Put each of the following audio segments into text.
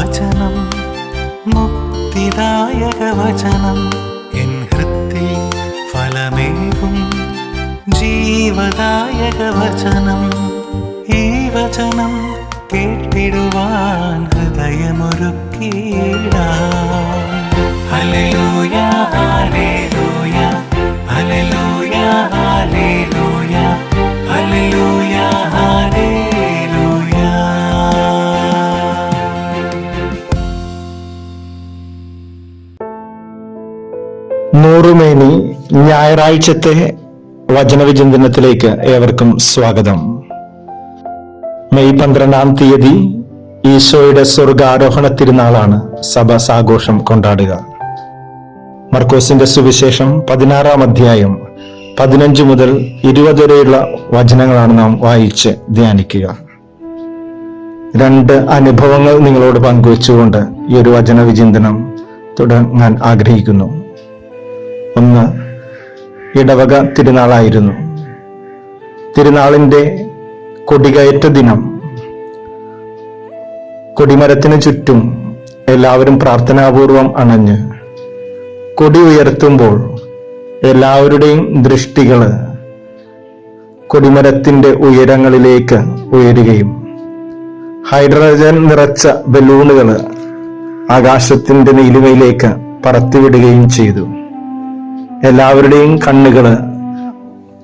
തിരുവചനം തിരുവചനം മുക്തിദായക വചനം എൻ ഹൃത്തിൽ ഫലമേകും ജീവദായക വചനം ഈ വചനം കേട്ടിടുവാൻ ഹൃദയമൊരുക്കിയിടാം ഹല്ലേലൂയ നൂറുമേനി ഞായറാഴ്ചത്തെ വചനവിചിന്തനത്തിലേക്ക് ഏവർക്കും സ്വാഗതം. മെയ് പന്ത്രണ്ടാം തീയതി ഈശോയുടെ സ്വർഗാരോഹണ തിരുനാളാണ് സഭ സാഘോഷം കൊണ്ടാടുക. മർക്കോസിന്റെ സുവിശേഷം പതിനാറാം അധ്യായം പതിനഞ്ച് മുതൽ ഇരുപത് വരെയുള്ള വചനങ്ങളാണ് നാം വായിച്ച് ധ്യാനിക്കുക. രണ്ട് അനുഭവങ്ങൾ നിങ്ങളോട് പങ്കുവെച്ചുകൊണ്ട് ഈ ഒരു വചന വിചിന്തനം തുടങ്ങാൻ ആഗ്രഹിക്കുന്നു. ഒന്ന് ഇടവക തിരുനാളായിരുന്നു. തിരുനാളിന്റെ കൊടികയറ്റ ദിനം. കൊടിമരത്തിന് ചുറ്റും എല്ലാവരും പ്രാർത്ഥനാപൂർവം അണഞ്ഞ് കൊടി ഉയർത്തുമ്പോൾ എല്ലാവരുടെയും ദൃഷ്ടികൾ കൊടിമരത്തിന്റെ ഉയരങ്ങളിലേക്ക് ഉയരുകയും ഹൈഡ്രജൻ നിറച്ച ബലൂണുകൾ ആകാശത്തിന്റെ നീലിമയിലേക്ക് പറത്തിവിടുകയും ചെയ്തു. എല്ലാവരുടെയും കണ്ണുകൾ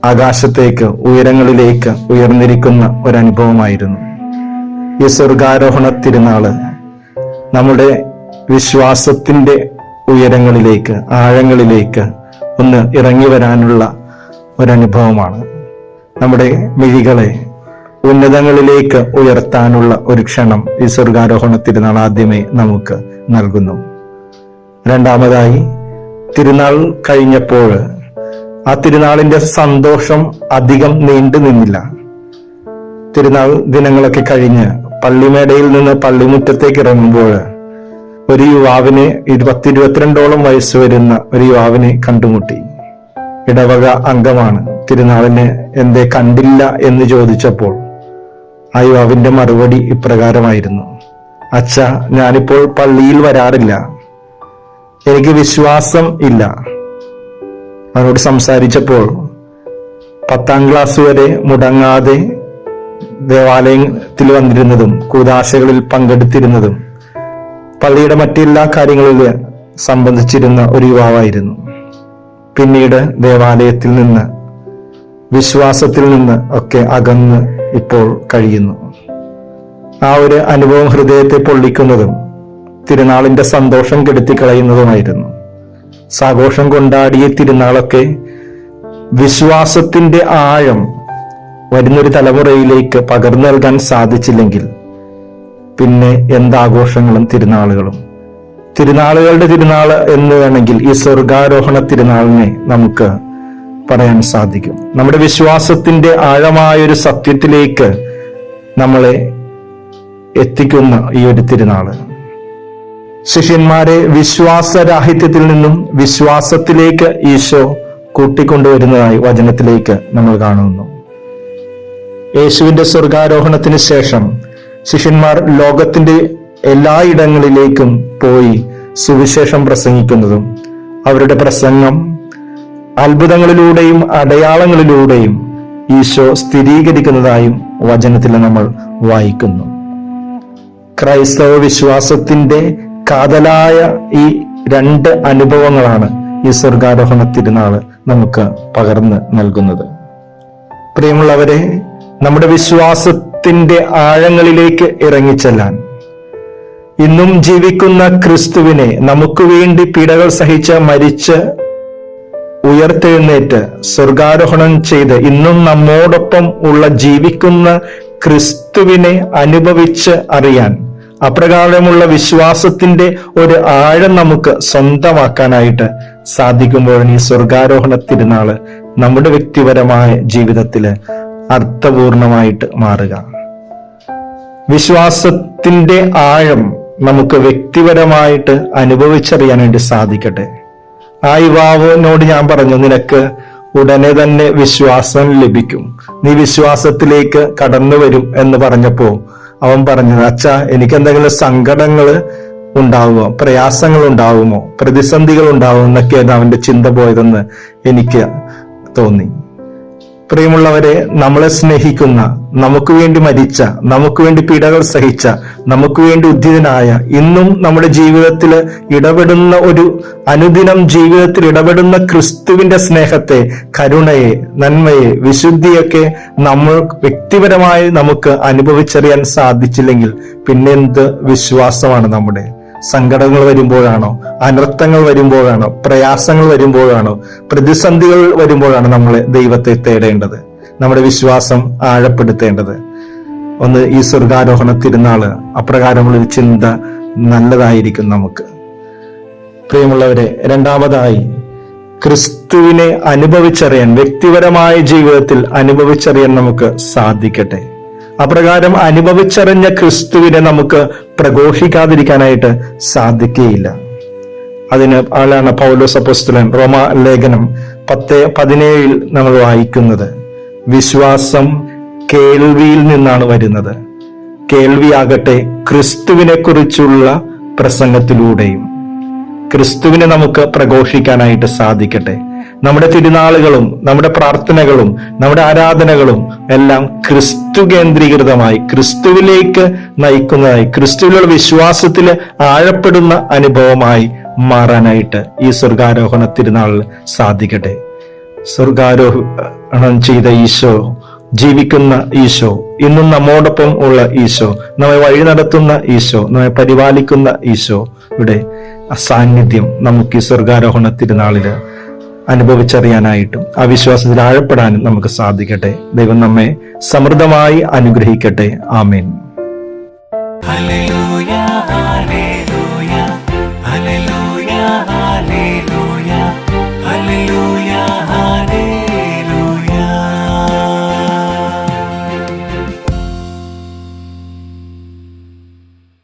ആകാശത്തേക്ക് ഉയരങ്ങളിലേക്ക് ഉയർന്നിരിക്കുന്ന ഒരനുഭവമായിരുന്നു. ഈ സ്വർഗാരോഹണ തിരുനാൾ നമ്മുടെ വിശ്വാസത്തിന്റെ ഉയരങ്ങളിലേക്ക് ആഴങ്ങളിലേക്ക് ഒന്ന് ഇറങ്ങി വരാനുള്ള ഒരനുഭവമാണ്. നമ്മുടെ മിഴികളെ ഉന്നതങ്ങളിലേക്ക് ഉയർത്താനുള്ള ഒരു ക്ഷണം ഈ സ്വർഗാരോഹണ തിരുനാൾ ആദ്യമേ നമുക്ക് നൽകുന്നു. രണ്ടാമതായി തിരുനാൾ കഴിഞ്ഞപ്പോൾ ആ തിരുനാളിന്റെ സന്തോഷം അധികം നീണ്ടു നിന്നില്ല. തിരുനാൾ ദിനങ്ങളൊക്കെ കഴിഞ്ഞ് പള്ളിമേടയിൽ നിന്ന് പള്ളിമുറ്റത്തേക്ക് ഇറങ്ങുമ്പോൾ ഒരു യുവാവിനെ ഇരുപത്തി ഇരുപത്തിരണ്ടോളം വയസ്സ് വരുന്ന ഒരു യുവാവിനെ കണ്ടുമുട്ടി. ഇടവക അംഗമാണ്. തിരുനാളിനെ എന്തേ കണ്ടില്ല എന്ന് ചോദിച്ചപ്പോൾ ആ യുവാവിന്റെ മറുപടി ഇപ്രകാരമായിരുന്നു. അച്ഛ ഞാനിപ്പോൾ പള്ളിയിൽ വരാറില്ല. എനിക്ക് വിശ്വാസം ഇല്ല. അവനോട് സംസാരിച്ചപ്പോൾ പത്താം ക്ലാസ് വരെ മുടങ്ങാതെ ദേവാലയത്തിൽ വന്നിരുന്നതും കൂതാശകളിൽ പങ്കെടുത്തിരുന്നതും പള്ളിയുടെ മറ്റെല്ലാ കാര്യങ്ങളിൽ സംബന്ധിച്ചിരുന്ന ഒരു യുവാവായിരുന്നു. പിന്നീട് ദേവാലയത്തിൽ നിന്ന് വിശ്വാസത്തിൽ നിന്ന് ഒക്കെ അകന്ന് ഇപ്പോൾ കഴിയുന്നു. ആ ഒരു അനുഭവം ഹൃദയത്തെ പൊള്ളിക്കുന്നതും തിരുനാളിന്റെ സന്തോഷം കെടുത്തി കളയുന്നതുമായിരുന്നു. സാഘോഷം കൊണ്ടാടിയ തിരുനാളൊക്കെ വിശ്വാസത്തിന്റെ ആഴം വരുന്നൊരു തലമുറയിലേക്ക് പകർന്നു നൽകാൻ സാധിച്ചില്ലെങ്കിൽ പിന്നെ എന്താഘോഷങ്ങളും തിരുനാളുകളും. തിരുനാളുകളുടെ തിരുനാൾ എന്ന് വേണമെങ്കിൽ ഈ സ്വർഗാരോഹണ തിരുനാളിനെ നമുക്ക് പറയാൻ സാധിക്കും. നമ്മുടെ വിശ്വാസത്തിന്റെ ആഴമായൊരു സത്യത്തിലേക്ക് നമ്മളെ എത്തിക്കുന്ന ഈ ഒരു തിരുനാൾ. ശിഷ്യന്മാരെ വിശ്വാസരാഹിത്യത്തിൽ നിന്നും വിശ്വാസത്തിലേക്ക് ഈശോ കൂട്ടിക്കൊണ്ടുവരുന്നതായി വചനത്തിലേക്ക് നമ്മൾ കാണുന്നു. യേശുവിന്റെ സ്വർഗാരോഹണത്തിന് ശേഷം ശിഷ്യന്മാർ ലോകത്തിന്റെ എല്ലായിടങ്ങളിലേക്കും പോയി സുവിശേഷം പ്രസംഗിക്കുന്നതും അവരുടെ പ്രസംഗം അത്ഭുതങ്ങളിലൂടെയും അടയാളങ്ങളിലൂടെയും ഈശോ സ്ഥിരീകരിക്കുന്നതായും വചനത്തിൽ നമ്മൾ വായിക്കുന്നു. ക്രൈസ്തവ വിശ്വാസത്തിന്റെ കാതലായ ഈ രണ്ട് അനുഭവങ്ങളാണ് ഈ സ്വർഗാരോഹണ തിരുനാൾ നമുക്ക് പകർന്ന് നൽകുന്നത്. പ്രിയമുള്ളവരെ നമ്മുടെ വിശ്വാസത്തിന്റെ ആഴങ്ങളിലേക്ക് ഇറങ്ങിച്ചെല്ലാൻ ഇന്നും ജീവിക്കുന്ന ക്രിസ്തുവിനെ നമുക്ക് വേണ്ടി പീഡകൾ സഹിച്ച് മരിച്ച് ഉയർത്തെഴുന്നേറ്റ് സ്വർഗാരോഹണം ചെയ്ത് ഇന്നും നമ്മോടൊപ്പം ഉള്ള ജീവിക്കുന്ന ക്രിസ്തുവിനെ അനുഭവിച്ച് അറിയാൻ അപ്രകാരമുള്ള വിശ്വാസത്തിന്റെ ഒരു ആഴം നമുക്ക് സ്വന്തമാക്കാനായിട്ട് സാധിക്കുമ്പോഴാണ് ഈ സ്വർഗാരോഹണ തിരുനാൾ നമ്മുടെ വ്യക്തിപരമായ ജീവിതത്തിൽ അർത്ഥപൂർണമായിട്ട് മാറുക. വിശ്വാസത്തിന്റെ ആഴം നമുക്ക് വ്യക്തിപരമായിട്ട് അനുഭവിച്ചറിയാൻ വേണ്ടി സാധിക്കട്ടെ. ആ യുവാവിനോട് ഞാൻ പറഞ്ഞു നിനക്ക് ഉടനെ തന്നെ വിശ്വാസം ലഭിക്കും. നീ വിശ്വാസത്തിലേക്ക് കടന്നു വരും എന്ന് പറഞ്ഞപ്പോ അവൻ പറഞ്ഞത് അച്ഛാ എനിക്ക് എന്തെങ്കിലും സങ്കടങ്ങൾ ഉണ്ടാവുമോ? പ്രയാസങ്ങൾ ഉണ്ടാവുമോ? പ്രതിസന്ധികൾ ഉണ്ടാവുമോ? എന്നൊക്കെയായിരുന്നു അവന്റെ ചിന്ത പോയതെന്ന് എനിക്ക് തോന്നി. പ്രിയമുള്ളവരെ നമ്മളെ സ്നേഹിക്കുന്ന നമുക്ക് വേണ്ടി മരിച്ച നമുക്ക് വേണ്ടി പീഡകൾ സഹിച്ച നമുക്ക് വേണ്ടി ഉദ്ധിതനായ ഇന്നും നമ്മുടെ ജീവിതത്തിൽ ഇടപെടുന്ന ഒരു അനുദിനം ജീവിതത്തിൽ ഇടപെടുന്ന ക്രിസ്തുവിന്റെ സ്നേഹത്തെ കരുണയെ നന്മയെ വിശുദ്ധിയൊക്കെ നമ്മൾ വ്യക്തിപരമായി നമുക്ക് അനുഭവിച്ചറിയാൻ സാധിച്ചില്ലെങ്കിൽ പിന്നെന്ത് വിശ്വാസമാണ് നമ്മുടെ? സങ്കടങ്ങൾ വരുമ്പോഴാണോ? അനർത്ഥങ്ങൾ വരുമ്പോഴാണോ? പ്രയാസങ്ങൾ വരുമ്പോഴാണോ? പ്രതിസന്ധികൾ വരുമ്പോഴാണ് നമ്മൾ ദൈവത്തെ തേടേണ്ടത്. നമ്മുടെ വിശ്വാസം ആഴപ്പെടുത്തേണ്ടത്. ഒന്ന് ഈ സ്വർഗാരോഹണ തിരുനാൾ അപ്രകാരമുള്ളൊരു ചിന്ത നല്ലതായിരിക്കും നമുക്ക്. പ്രിയമുള്ളവരെ രണ്ടാമതായി ക്രിസ്തുവിനെ അനുഭവിച്ചറിയാൻ വ്യക്തിപരമായ ജീവിതത്തിൽ അനുഭവിച്ചറിയാൻ നമുക്ക് സാധിക്കട്ടെ. അപ്രകാരം അനുഭവിച്ചറിഞ്ഞ ക്രിസ്തുവിനെ നമുക്ക് പ്രഘോഷിക്കാതിരിക്കാനായിട്ട് സാധിക്കുകയില്ല. അതിന് ആളാണ് പൗലോസ് അപ്പോസ്തലൻ റോമ ലേഖനം പത്ത് പതിനേഴിൽ നമ്മൾ വായിക്കുന്നത്. വിശ്വാസം കേൾവിയിൽ നിന്നാണ് വരുന്നത്. കേൾവിയാകട്ടെ ക്രിസ്തുവിനെ കുറിച്ചുള്ള പ്രസംഗത്തിലൂടെയും. ക്രിസ്തുവിനെ നമുക്ക് പ്രഘോഷിക്കാനായിട്ട് സാധിക്കട്ടെ. നമ്മുടെ തിരുനാളുകളും നമ്മുടെ പ്രാർത്ഥനകളും നമ്മുടെ ആരാധനകളും എല്ലാം ക്രിസ്തു കേന്ദ്രീകൃതമായി ക്രിസ്തുവിലേക്ക് നയിക്കുന്നതായി ക്രിസ്തുവിലുള്ള വിശ്വാസത്തിൽ ആഴപ്പെടുന്ന അനുഭവമായി മാറാനായിട്ട് ഈ സ്വർഗാരോഹണ തിരുനാളിൽ സാധിക്കട്ടെ. സ്വർഗാരോഹണം ചെയ്ത ഈശോ ജീവിക്കുന്ന ഈശോ ഇന്നും നമ്മോടൊപ്പം ഉള്ള ഈശോ നമ്മെ വഴി നടത്തുന്ന ഈശോ നമ്മെ പരിപാലിക്കുന്ന ഈശോയുടെ അസാന്നിധ്യം സാന്നിധ്യം നമുക്ക് ഈ സ്വർഗാരോഹണ തിരുനാളിൽ അനുഭവിച്ചറിയാനായിട്ടും ആ വിശ്വാസത്തിൽ ആഴപ്പെടാനും നമുക്ക് സാധിക്കട്ടെ. ദൈവം നമ്മെ സമൃദ്ധമായി അനുഗ്രഹിക്കട്ടെ. ആമേൻ. Hallelujah.